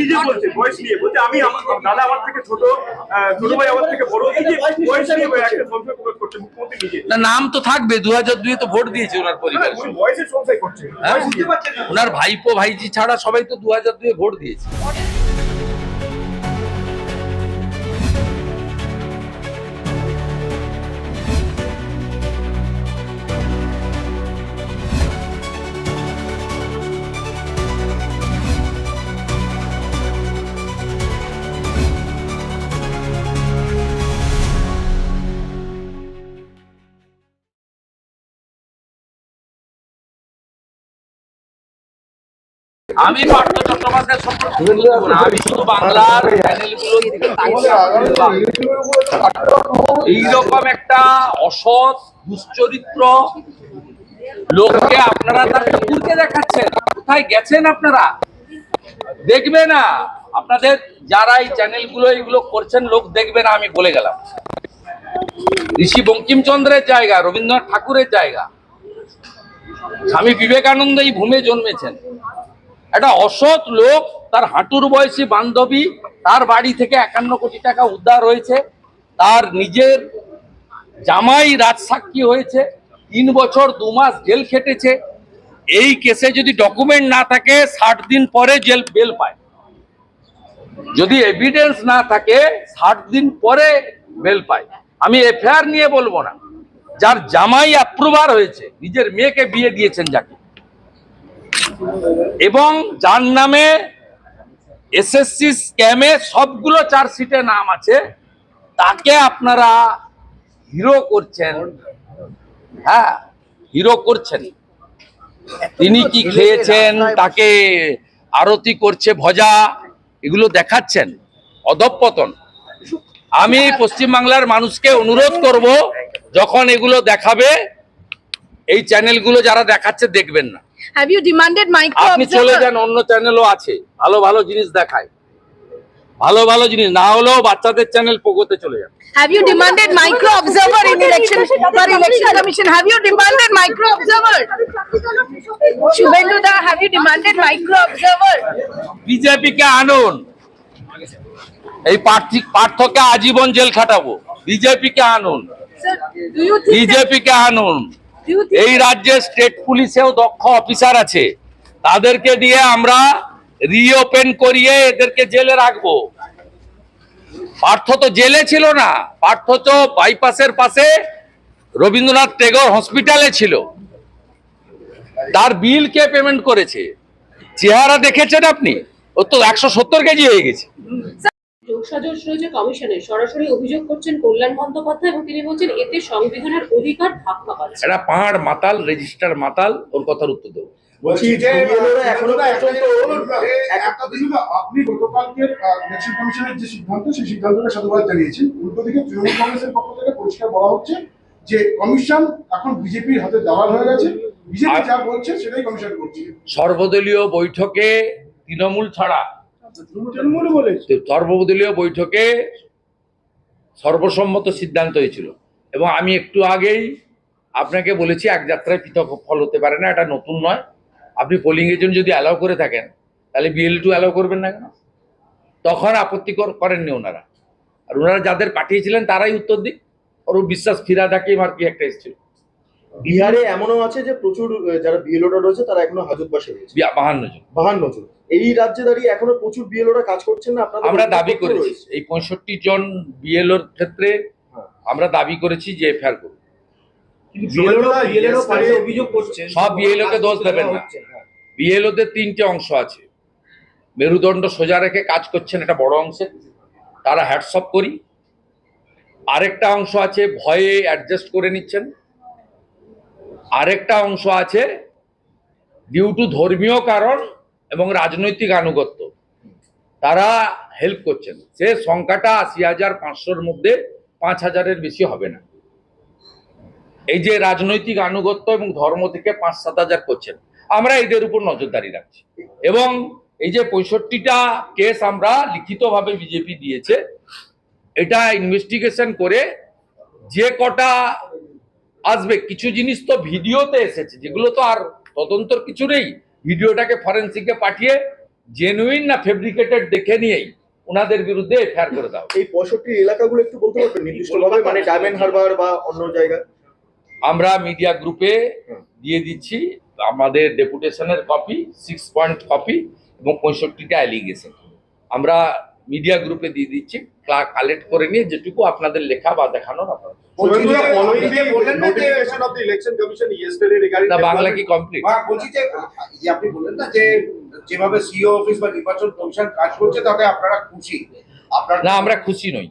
নিজে বলছে বয়স নিয়ে। বলছে আমি দাদা আমার থেকে ছোট ছোট ভাই আমার থেকে বড় এই যে বয়স নিয়ে একটা সংশয় প্রকাশ করছে মুখ্যমন্ত্রী নিজে। না নাম তো থাকবে দু হাজার দুয়ে তো ভোট দিয়েছে ওনার পরিবার। বয়সের সংশয় করছে। হ্যাঁ? ওনার ভাইপো ভাইজি ছাড়া সবাই তো দু হাজার দুয়ে ভোট দিয়েছে। আমি পার্থ চট্টোপাধ্যায় সম্পর্কে একটা অসৎ, দুশ্চরিত্র লোককে আপনারা তার কুকুরকে দেখাচ্ছেন। কোথায় গেছেন আপনারা? দেখবে না। আপনাদের যারা এই চ্যানেলগুলো এগুলো করছেন, লোক দেখবে না, আমি বলে গেলাম। ঋষি বঙ্কিমচন্দ্রের জায়গা, রবীন্দ্রনাথ ঠাকুরের জায়গা। স্বামী বিবেকানন্দ এই ভূমে জন্মেছেন। একটা অসৎ লোক, তার হাঁটুর বয়সী বান্ধবী, তার বাড়ি থেকে একান্ন কোটি টাকা উদ্ধার হয়েছে, তার নিজের জামাই রাজসাক্ষী হয়েছে, তিন বছর দু মাস জেল খেটেছে। এই কেসে যদি ডকুমেন্ট না থাকে, ষাট দিন পরে জেল, বেল পায়। যদি এভিডেন্স না থাকে, ষাট দিন পরে বেল পায়। আমি এফআইআর নিয়ে বলব না। যার জামাই অ্যাপ্রুভার হয়েছে, নিজের মেয়েকে বিয়ে দিয়েছেন যাকে। এবং যার নামে এসএসসি স্ক্যামে সবগুলো চার্জশিটে নাম আছে, তাকে আপনারা হিরো করছেন। হ্যাঁ হিরো করছেন। তিনি কি খেয়েছেন, তাকে আরতি করছে ভজা, এগুলো দেখাচ্ছেন। অধঃপতন আমি পশ্চিমবাংলার মানুষকে অনুরোধ করব, যখন এগুলো দেখাবে, এই চ্যানেলগুলো যারা দেখাচ্ছে দেখবেন না। হ্যাভ ইউ ডিমান্ডেড মাইক আপনি চলে যান অন্য চ্যানেলও আছে। ভালো ভালো জিনিস দেখায়। ভালো ভালো জিনিস না হলেও বাচ্চাদের চ্যানেল পোগোতে চলে যান। Have you demanded micro observer in election for election micro observer Suvendu the have আনুন। এই পার্থিক পার্থকে আজীবন জেল খাটাবো। বিজেপি কে আনুন। বিজেপি কে আনুন। এই রাজ্যে স্টেট পুলিশেও দক্ষ অফিসার আছে। তাদেরকে দিয়ে আমরা রিওপেন করিয়ে এদেরকে জেলে রাখব। পার্থ তো জেলে ছিল না পার্থ তো বাইপাসের পাশে রবীন্দ্রনাথ টেগর হসপিটালে ছিল। তার বিল কে পেমেন্ট করেছে? চেহারা দেখেছেন আপনি? ও তো একশো সত্তর কেজি হয়ে গেছে। যোগসাজশ রয়েছে কমিশনে সরাসরি অভিযোগ করছেন কল্যাণ বন্দ্যোপাধ্যায় এবং তিনি বলছেন এতে সংবিধানের অধিকার ধাক্কা পাচ্ছে। একটা পাহাড় মাতাল রেজিস্টার মাতাল ওর কথার উত্তর দেবো। বলছি যে এখনও আপনি গতকালকে ইলেকশন কমিশনের যে সিদ্ধান্ত সেই সিদ্ধান্তকে সাধুবাদ জানিয়েছেন। উল্টো দিকে তৃণমূল কংগ্রেসের পক্ষ থেকে পরিষ্কার বলা হচ্ছে যে কমিশন এখন বিজেপির হাতে দালাল হয়ে গেছে। বিজেপি যা বলছে সেটাই কমিশন করছে। সর্বদলীয় বৈঠকে তৃণমূল ছাড়া সর্বদলীয় বৈঠকে সর্বসম্মত সিদ্ধান্ত হয়েছিল এবং আমি একটু আগেই আপনাকে বলেছি এক যাত্রায় পৃথক ফল হতে পারে না এটা নতুন নয়। আপনি পোলিং এজেন্ট যদি অ্যালাউ করে থাকেন তাহলে বিএল টু অ্যালাউ করবেন না কেন? তখন আপত্তি করেননি ওনারা। আর ওনারা যাদের পাঠিয়েছিলেন তারাই উত্তর দিক। ওর বিশ্বাস ফিরা থাকে আর কি একটা এসেছিল। বিহারে এমনও আছে যে প্রচুর যারা বিএলওরা রয়েছে তারা এখনও হাজতবাসে রয়েছে। বাহান্ন জন। বাহান্ন জন। এই রাজ্যে দাঁড়িয়ে এখনও প্রচুর বিএলওরা কাজ করছেন না? আপনাদের আমরা দাবি করেছি। এই পঁয়ষট্টি জন বিএলওর ক্ষেত্রে হ্যাঁ। আমরা দাবি করেছি যে এফআইআর করব অভিযোগ সব বিএলও কে দোষ দেবেন না। বিএলওদের তিনটে অংশ আছে। মেরুদণ্ড সোজা রেখে কাজ করছেন এটা বড় অংশে। তারা হ্যাটসঅপ করি। আরেকটা অংশ আছে ভয়ে অ্যাডজাস্ট করে নিচ্ছেন। আরেকটা অংশ আছে ডিউ টু ধর্মীয় কারণ এবং রাজনৈতিক আনুগত্য। তারা হেল্প করছেন। সে সংখ্যাটা আশি হাজার পাঁচশোর মধ্যে পাঁচ হাজারের বেশি হবে না। এই যে রাজনৈতিক আনুগত্য এবং ধর্ম থেকে পাঁচ সাত হাজার করছেন, আমরা এদের উপর নজরদারি রাখছি। এবং এই যে পঁয়ষট্টিটা কেস আমরা লিখিতভাবে বিজেপি দিয়েছে, এটা ইনভেস্টিগেশন করে যে কটা আসবে। কিছু জিনিস তো ভিডিওতে এসেছে, যেগুলো তো আর তদন্তর কিছু নেই। ভিডিওটাকে ফরেন্সিকে পাঠিয়ে জেনুইন না ফেব্রিকেটেড দেখে নিয়েই ওনাদের বিরুদ্ধে এফআইআর করে দাও। এই পঁয়ষট্টি এলাকাগুলো একটু বলতে পারবেন? নির্দিষ্টভাবে মানে ডায়মন্ড হারবার বা অন্য জায়গা আমরা মিডিয়া গ্রুপে দিয়ে দিচ্ছি আমাদের ডেপুটেশনের কপি সিক্স পয়েন্ট কপি এবং পঁয়ষট্টিটা অ্যালিগেশন আমরা মিডিয়া গ্রুপে দিয়ে দিচ্ছি কালেক্ট করে নিয়ে যেটুকু আপনাদের লেখা বা দেখানোর আপনারা বাংলা কি কমপ্লিট বলছি যে আপনি বললেন না যে যেভাবে সিও অফিস বা নির্বাচন কমিশন কাজ করছে তাতে আপনারা খুশি। না আমরা খুশি নই।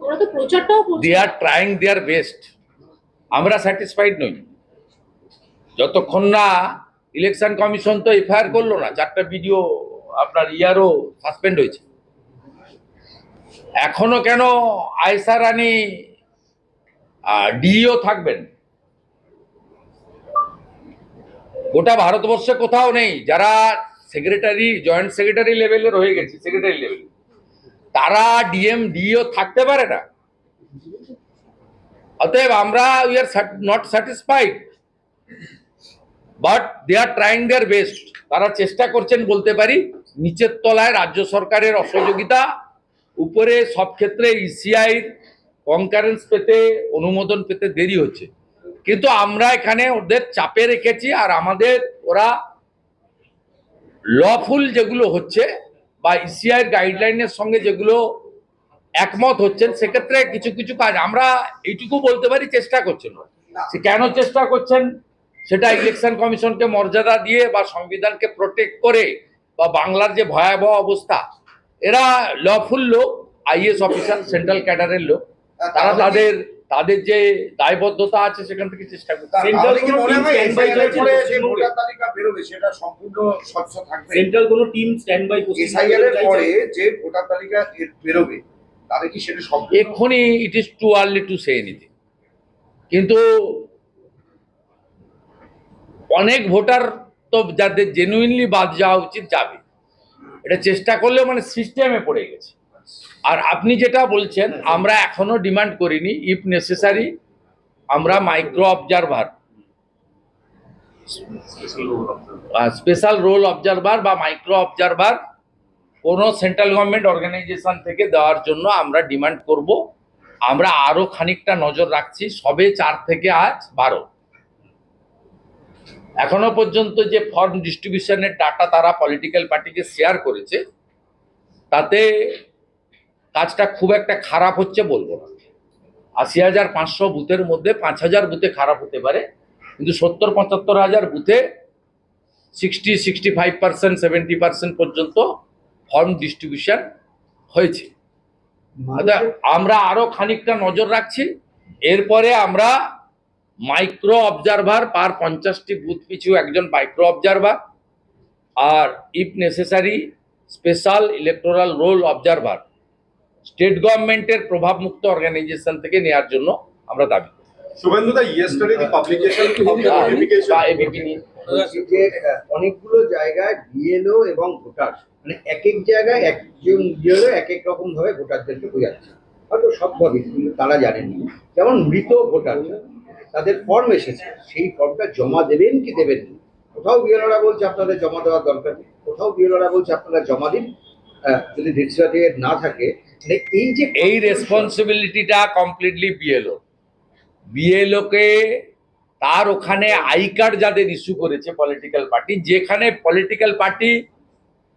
ওরা তো প্রচারটাও করছে। They are trying their best আমরা স্যাটিসফাইড নই। যতক্ষণ না ইলেকশন কমিশন তো এফআইআর করল না চারটা ভিডিও আপনার ইয়ারও সাসপেন্ড হয়েছে। এখনও কেন আয়সা রানী ডিও থাকবেন? গোটা ভারতবর্ষে কোথাও নেই, যারা সেক্রেটারি জয়েন্ট সেক্রেটারি লেভেলের হয়ে গেছে সেক্রেটারি লেভেল তারা ডিএম ডিও থাকতে পারে না। অতএব আমরা we are not satisfied but they are trying their best তারা চেষ্টা করছেন বলতে পারি, নিচের তলায় রাজ্য সরকারের অসহযোগিতা উপরে সব ক্ষেত্রে E ইসিআই কনকারেন্স পেতে, অনুমোদন পেতে দেরি হচ্ছে। কিন্তু আমরা এখানে ওদের চাপে রেখেছি আর আমাদের ওরা লফুল যেগুলো হচ্ছে বা E ইসিআইয়ের গাইডলাইনের সঙ্গে যেগুলো একমত হচ্ছেন, সেক্ষেত্রে কিছু কিছু কাজ আমরা এইটুকু বলতে পারি চেষ্টা করছেন। সে কেন চেষ্টা করছেন? সেটা ইলেকশন কমিশনকে মর্যাদা দিয়ে বা সংবিধানকে প্রোটেক্ট করে বা বাংলার যে ভয়াবহ অবস্থা এরা লফুল লোক আইএস অফিসার সেন্ট্রাল ক্যাডারের লোক। তারা তাদের তাদের যে দায়বদ্ধতা আছে সেখান থেকে চেষ্টা করছে। তাহলে কি কোনো team standby SIR এর পরে যে রয়েছে ভোটার তালিকা বেরোবে সেটা সম্পূর্ণ স্বচ্ছ থাকবে? সেন্ট্রাল কোনো টিম স্ট্যান্ড বাই পরে যে ভোটার তালিকা বেরোবে তাহলে কি সেটা এক্ষুনি it is too early to say anything কিন্তু অনেক ভোটার তো যাদের জেনুইনলি বাদ যাওয়া উচিত যাবে। এটা চেষ্টা করলেও মানে সিস্টেমে পড়ে গেছে। আর আপনি যেটা বলছেন, আমরা এখনও ডিমান্ড করিনি ইফ নেসেসারি আমরা micro observer special roll observer বা মাইক্রো অবজারভার কোনো সেন্ট্রাল গভর্নমেন্ট অর্গানাইজেশন থেকে দেওয়ার জন্য আমরা ডিমান্ড করব। আমরা আরও খানিকটা নজর রাখছি, সবে চার থেকে আজ বারো। এখনও পর্যন্ত যে ফর্ম ডিস্ট্রিবিউশনের ডাটা তারা পলিটিক্যাল পার্টিকে শেয়ার করেছে তাতে কাজটা খুব একটা খারাপ হচ্ছে বলব না। আশি হাজার পাঁচশো বুথের মধ্যে পাঁচ হাজার বুথে খারাপ হতে পারে কিন্তু সত্তর পঁচাত্তর হাজার বুথে sixty sixty five percent seventy percent পর্যন্ত ফর্ম ডিস্ট্রিবিউশন হয়েছে। আমরা আরও খানিকটা নজর রাখছি এরপরে আমরা মাইক্রো অবজারভার পার পঞ্চাশটি বুথ পিছু একজন micro observer R if necessary special electoral roll observer state গভর্নমেন্টের প্রভাবমুক্ত অর্গানাইজেশন থেকে নেওয়ার জন্য আমরা দাবি অনেকগুলো জায়গায় বিএলও এবং ভোটার মানে এক এক জায়গায় একজন বিএলও এক এক রকম ভাবে ভোটারদেরকে বোঝাচ্ছে। হয়তো সবভাবে কিন্তু তারা জানেনি যেমন মৃত ভোটার তাদের ফর্ম এসেছে। সেই ফর্মটা জমা দেবেন কি দেবেন কোথাও বিএলওরা বলছে আপনাদের জমা দেওয়ার দরকার নেই। কোথাও বিএলওরা বলছে আপনারা জমা দিন। যদি ডেথ না থাকে এই যে এই রেসপন্সিবিলিটিটা কমপ্লিটলি বিএলও বিএলওকে তার ওখানে আই কার্ড যাদের ইস্যু করেছে পলিটিক্যাল পার্টি যেখানে পলিটিক্যাল পার্টি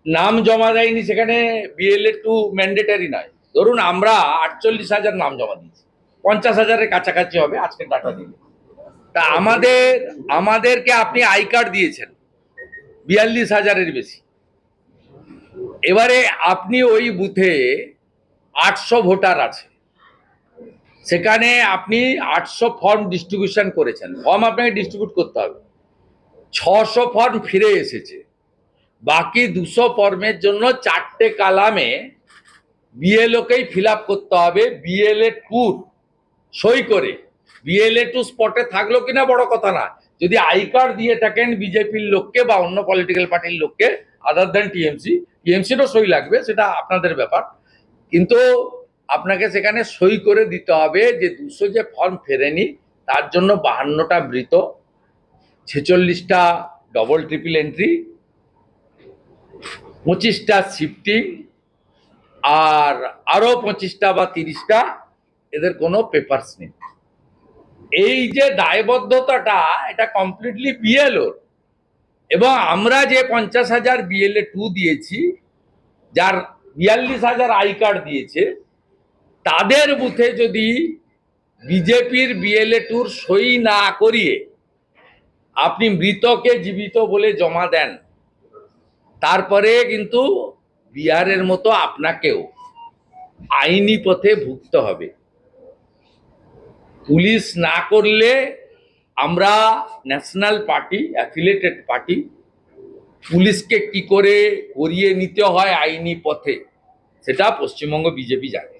নাম জমা দেয়নি, সেখানে বিএলএ টু ম্যান্ডেটারি নয়। ধরুন আমরা আটচল্লিশ হাজার নাম জমা দিয়েছি। পঞ্চাশ হাজারের কাছাকাছি হবে, আজকে ডাটা দিলে। তা আমাদের, আমাদেরকে আপনি আই কার্ড দিয়েছেন, বিয়াল্লিশ হাজারের বেশি। এবারে আপনি ওই বুথে আটশো ভোটার আছে। সেখানে আপনি আটশো ফর্ম ডিস্ট্রিবিউশন করেছেন। ফর্ম আপনাকে ডিস্ট্রিবিউট করতে হবে। ছশো ফর্ম ফিরে এসেছে। বাকি দুশো ফর্মের জন্য চারটে কালামে বিএলওকেই ফিল করতে হবে, বিএলএ টুর, সই করে। বিএলএ টু স্পটে থাকল কিনা বড় কথা না। যদি আই কার্ড দিয়ে থাকেন বিজেপির লোককে বা অন্য পলিটিক্যাল পার্টির লোককে আদার দেন টিএমসি টিএমসিরও সই লাগবে, সেটা আপনাদের ব্যাপার। কিন্তু আপনাকে সেখানে সই করে দিতে হবে যে দুশো যে ফর্ম ফেরেনি, তার জন্য বাহান্নটা মৃত ছেচল্লিশটা ডবল ট্রিপল এন্ট্রি পঁচিশটা শিফটিং আর আরও পঁচিশটা বা তিরিশটা, এদের কোনো পেপারস নেই। এই যে দায়বদ্ধতাটা, এটা কমপ্লিটলি বিএলওর এবং আমরা যে পঞ্চাশ হাজার বিএলএ টু দিয়েছি, যার বিয়াল্লিশ হাজার আই কার্ড দিয়েছে, তাদের বুথে যদি বিজেপির বিএলএ টুর সই না করিয়ে আপনি মৃতকে জীবিত বলে জমা দেন, তারপরে কিন্তু বিহারের মতো আপনাকেও আইনি পথে ভুগতে হবে। পুলিশ না করলে আমরা ন্যাশনাল পার্টি অ্যাফিলেটেড পার্টি পুলিশকে কি করে করিয়ে নিতে হয় আইনি পথে সেটা পশ্চিমবঙ্গ বিজেপি জানে।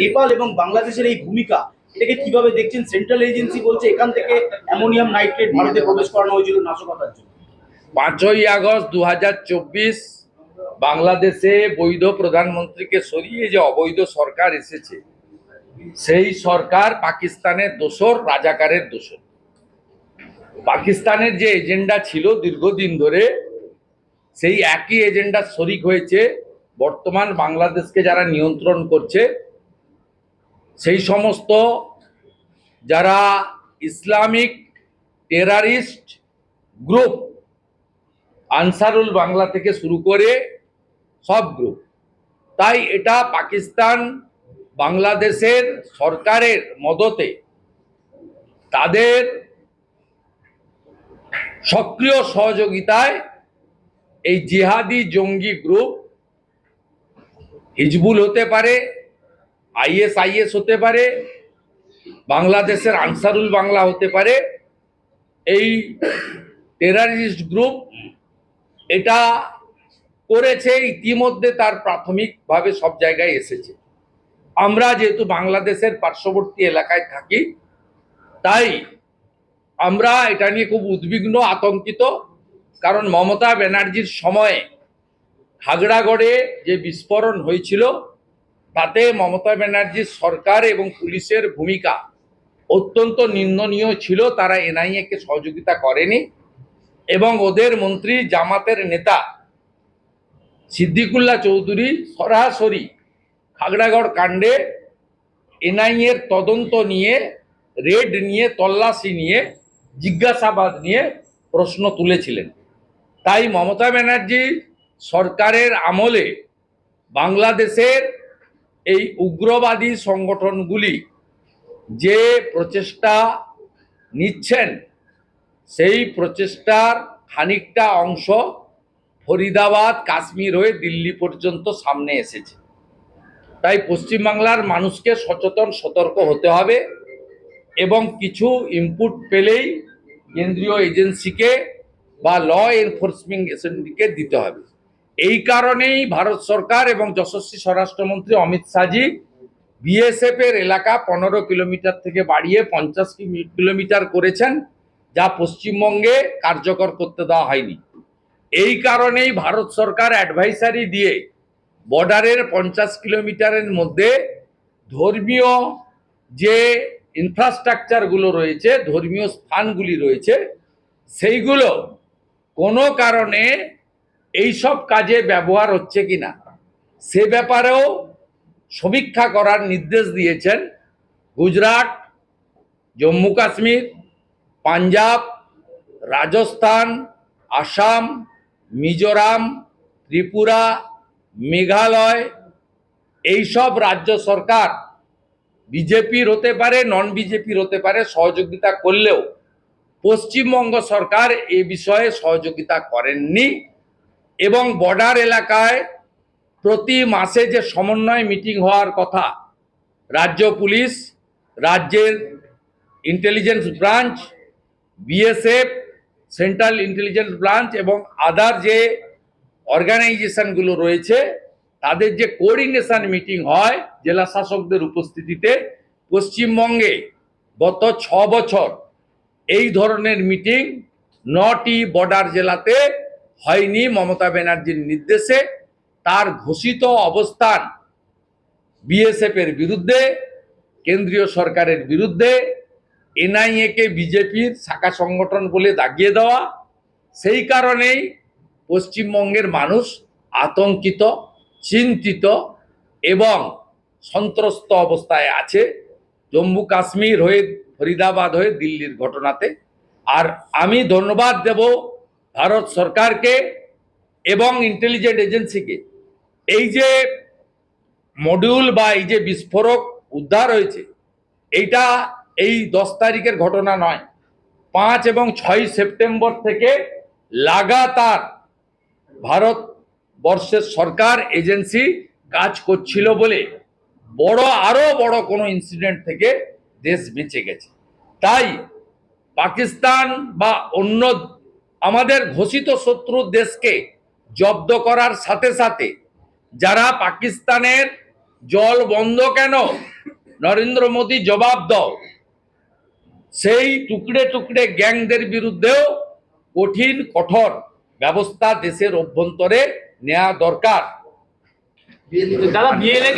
নেপাল এবং বাংলাদেশের এই ভূমিকা এটাকে কীভাবে দেখছেন? সেন্ট্রাল এজেন্সি বলছে এখান থেকে অ্যামোনিয়াম নাইট্রেট ভারতে প্রবেশ করানো হয়েছিল নাশকতার জন্য। পাঁচই আগস্ট দু হাজার চব্বিশ বাংলাদেশে বৈধ প্রধানমন্ত্রীকে সরিয়ে যে অবৈধ সরকার এসেছে সেই সরকার পাকিস্তানের দোসর রাজাকারের দোসর পাকিস্তানের যে এজেন্ডা ছিল দীর্ঘদিন ধরে, সেই একই এজেন্ডার শরিক হয়েছে। বর্তমান বাংলাদেশকে যারা নিয়ন্ত্রণ করছে, সেই সমস্ত যারা Islamic terrorist group, Ansarul Bangla থেকে শুরু করে সব গ্রুপ, তাই এটা পাকিস্তান বাংলাদেশের সরকারের মদতে তাদের সক্রিয় সহযোগিতায় এই জিহাদি জঙ্গি গ্রুপ হিজবুল হতে পারে, আইএস আইএস হতে পারে, বাংলাদেশের আনসারুল বাংলা হতে পারে, এই টেরারিস্ট গ্রুপ এটা করেছে, ইতিমধ্যে তার প্রাথমিকভাবে সব জায়গায় এসেছে। আমরা যেহেতু বাংলাদেশের পার্শ্ববর্তী এলাকায় থাকি, তাই আমরা এটা নিয়ে খুব উদ্বিগ্ন, আতঙ্কিত। কারণ মমতা ব্যানার্জির সময়ে খাগড়াগড়ে যে বিস্ফোরণ হয়েছিল, তাতে মমতা ব্যানার্জির সরকার এবং পুলিশের ভূমিকা অত্যন্ত নিন্দনীয় ছিল। তারা এনআইএকে সহযোগিতা করেনি এবং ওদের মন্ত্রী জামাতের নেতা সিদ্দিকুল্লাহ চৌধুরী সরাসরি খাগড়াগড় কাণ্ডে এনআইএর তদন্ত নিয়ে, রেড নিয়ে, তল্লাশি নিয়ে, জিজ্ঞাসাবাদ নিয়ে প্রশ্ন তুলেছিলেন। তাই মমতা ব্যানার্জি সরকারের আমলে বাংলাদেশের এই উগ্রবাদী সংগঠনগুলি যে প্রচেষ্টা নিচ্ছেন, সেই প্রচেষ্টার খানিকটা অংশ ফরিদাবাদ, কাশ্মীর হয়ে দিল্লি পর্যন্ত সামনে এসেছে। তাই পশ্চিমবাংলার মানুষকে সচেতন, সতর্ক হতে হবে এবং কিছু ইনপুট পেলেই কেন্দ্রীয় এজেন্সিকে বা ল এনফোর্সমেন্ট এজেন্সিকে দিতে হবে। এই কারণেই ভারত সরকার এবং যশস্বী স্বরাষ্ট্রমন্ত্রী অমিত শাহজি বিএসএফ এর এলাকা পনেরো কিলোমিটার থেকে বাড়িয়ে পঞ্চাশ কিলোমিটার করেছেন, যা পশ্চিমবঙ্গে কার্যকর করতে দেওয়া হয়নি। এই কারণেই ভারত সরকার অ্যাডভাইসারি দিয়ে বর্ডারের পঞ্চাশ কিলোমিটারের মধ্যে ধর্মীয় যে ইনফ্রাস্ট্রাকচারগুলো রয়েছে, ধর্মীয় স্থানগুলি রয়েছে, সেইগুলো কোনো কারণে এইসব কাজে ব্যবহার হচ্ছে কিনা, সে ব্যাপারেও সমীক্ষা করার নির্দেশ দিয়েছেন গুজরাট, জম্মু কাশ্মীর, পাঞ্জাব, রাজস্থান, আসাম, মিজোরাম, ত্রিপুরা মেঘালয়, এইসব রাজ্য সরকার বিজেপির হতে পারে, নন বিজেপির হতে পারে, সহযোগিতা করলেও পশ্চিমবঙ্গ সরকার এ বিষয়ে সহযোগিতা করেননি এবং বর্ডার এলাকায় প্রতি মাসে যে সমন্বয় মিটিং হওয়ার কথা, রাজ্য পুলিশ, রাজ্যের intelligence branch BSF central intelligence branch এবং আদার যে অর্গানাইজেশনগুলো রয়েছে, তাদের যে কোঅর্ডিনেশন মিটিং হয় জেলা শাসকদের উপস্থিতিতে, পশ্চিমবঙ্গে গত ছ বছর এই ধরনের মিটিং নটি বর্ডার জেলাতে হয়নি মমতা ব্যানার্জির নির্দেশে। তার ঘোষিত অবস্থান বিএসএফ এর বিরুদ্ধে, কেন্দ্রীয় সরকারের বিরুদ্ধে, এনআইএ কে বিজেপির শাখা সংগঠন বলে দাগিয়ে দেওয়া। সেই কারণেই পশ্চিমবঙ্গের মানুষ আতঙ্কিত, চিন্তিত এবং সন্ত্রস্ত অবস্থায় আছে। জম্মু কাশ্মীর হয়ে, ফরিদাবাদ হয়ে দিল্লির ঘটনাতে। আর আমি ধন্যবাদ দেব ভারত সরকারকে এবং ইন্টেলিজেন্ট এজেন্সিকে এই যে মডিউল বা এই যে বিস্ফোরক উদ্ধার হয়েছে, এইটা এই দশ তারিখের ঘটনা নয়। পাঁচ এবং ছয় সেপ্টেম্বর থেকে লাগাতার ভারত বর্ষের সরকার এজেন্সি কাজ করছিল বলে বড়, আরও বড় কোনো ইনসিডেন্ট থেকে দেশ বেঁচে গেছে। তাই পাকিস্তান বা অন্য আমাদের ঘোষিত শত্রু দেশকে জব্দ করার সাথে সাথে যারা পাকিস্তানের জল বন্ধ কেন? নরেন্দ্র মোদী জবাব দাও। সেই টুকরে টুকরে গ্যাংদের বিরুদ্ধেও কঠিন, কঠোর ব্যবস্থা দেশের অভ্যন্তরে নেওয়া দরকার। দাদা বিএলএ